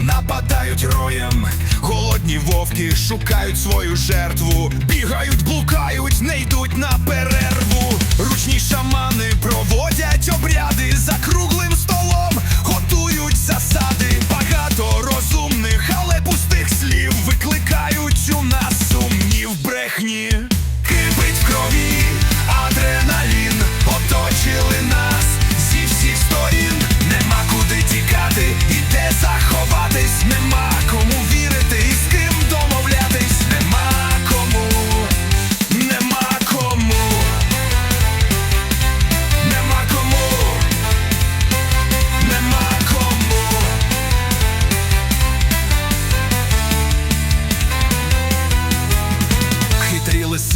нападають роєм. Голодні вовки шукають свою жертву, бігають, блукають, не йдуть на перерву. Ручні шамани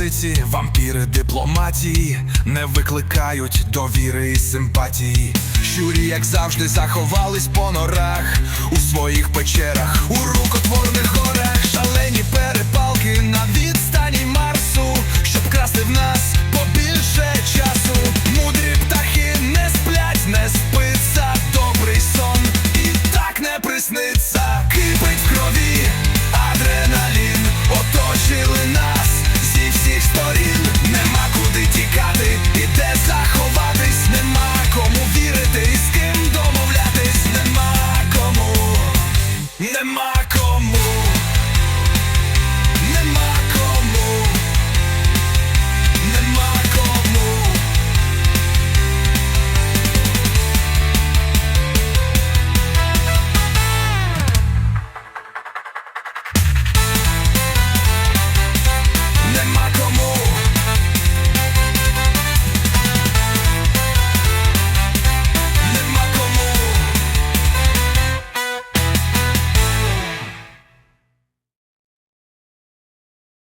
Хитрі вампіри дипломатії не викликають довіри і симпатії. Щурі, як завжди, заховались по норах у своїх печерах, у рукотворних Nemáko